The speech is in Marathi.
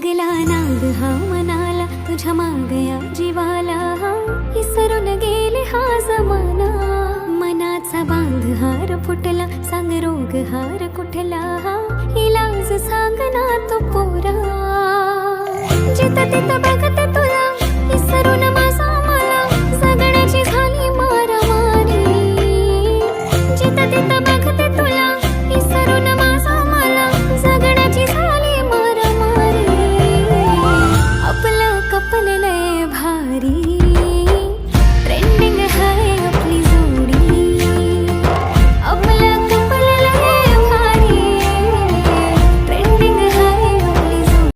लागला नाद हा मनाला तुझ्या मागया जीवाला. हा विसरून गेले हा जमाना. मनाचा बांध हार फुटला सांग रोग हार कुठला? हा इलाज सांग ना तो पोरा. जिथं तिथं बघ